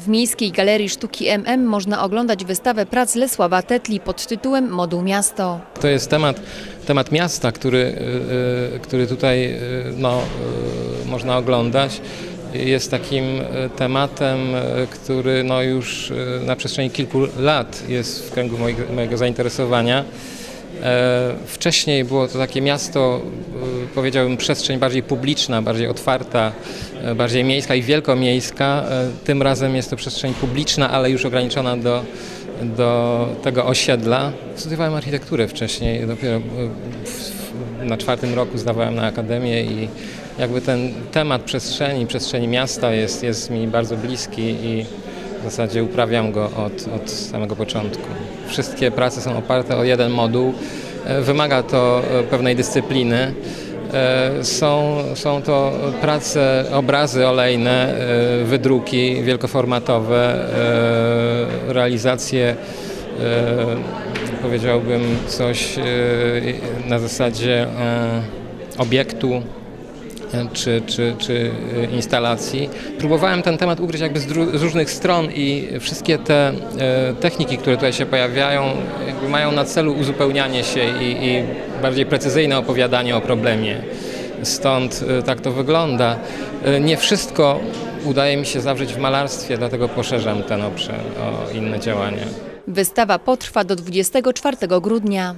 W Miejskiej Galerii Sztuki MM można oglądać wystawę prac Lesława Tetli pod tytułem Moduł Miasto. To jest temat, temat miasta, który, y, y, który tutaj y, no, można oglądać. Jest takim tematem, który no, już na przestrzeni kilku lat jest w kręgu mojego, mojego zainteresowania. E, Wcześniej było to takie miasto, powiedziałbym, przestrzeń bardziej publiczna, bardziej otwarta, e, bardziej miejska i wielkomiejska. E, Tym razem jest to przestrzeń publiczna, ale już ograniczona do, do tego osiedla. Studiowałem architekturę wcześniej, dopiero w- na czwartym roku zdawałem na akademię i jakby ten temat przestrzeni, przestrzeni miasta jest, jest mi bardzo bliski i w zasadzie uprawiam go od, od samego początku. Wszystkie prace są oparte o jeden moduł. E, Wymaga to e, pewnej dyscypliny. E, Są, są to prace, obrazy olejne, e, wydruki wielkoformatowe, e, realizacje, powiedziałbym coś na zasadzie obiektu czy, czy, czy instalacji. Próbowałem ten temat ugryźć jakby z, z różnych stron i wszystkie te techniki, które tutaj się pojawiają, mają na celu uzupełnianie się i, i bardziej precyzyjne opowiadanie o problemie. Stąd e, tak to wygląda. E, Nie wszystko udaje mi się zawrzeć w malarstwie, dlatego poszerzam ten obszar o inne działania. Wystawa potrwa do 24 grudnia.